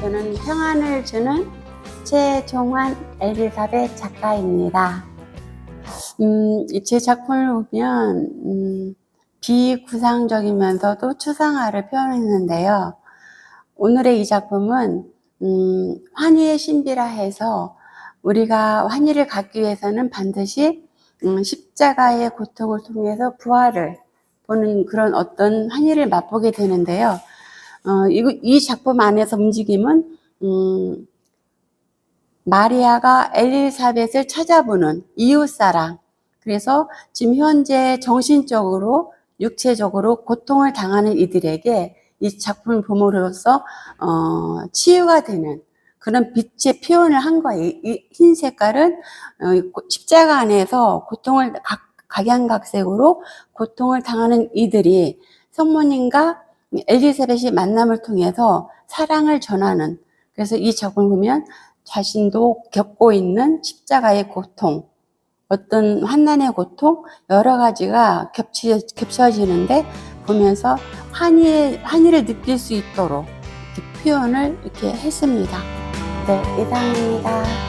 저는 평안을 주는 최종환 엘리사벳 작가입니다. 음, 제 작품을 보면 음, 비구상적이면서도 추상화를 표현했는데요. 오늘의 이 작품은 음, 환희의 신비라 해서 우리가 환희를 갖기 위해서는 반드시 음, 십자가의 고통을 통해서 부활을 보는 그런 어떤 환희를 맛보게 되는데요. 어, 이, 이 작품 안에서 움직임은 음, 마리아가 엘리사벳을 찾아보는 이웃사랑 그래서 지금 현재 정신적으로 육체적으로 고통을 당하는 이들에게 이 작품을 봄으로써 어, 치유가 되는 그런 빛의 표현을 한 거예요. 이 흰 색깔은 어, 십자가 안에서 고통을 각, 각양각색으로 고통을 당하는 이들이 성모님과 엘리사벳이 만남을 통해서 사랑을 전하는 그래서 이 작품을 보면 자신도 겪고 있는 십자가의 고통 어떤 환난의 고통 여러 가지가 겹치, 겹쳐지는데 보면서 환희, 환희를 느낄 수 있도록 표현을 이렇게 했습니다. 네, 이상입니다.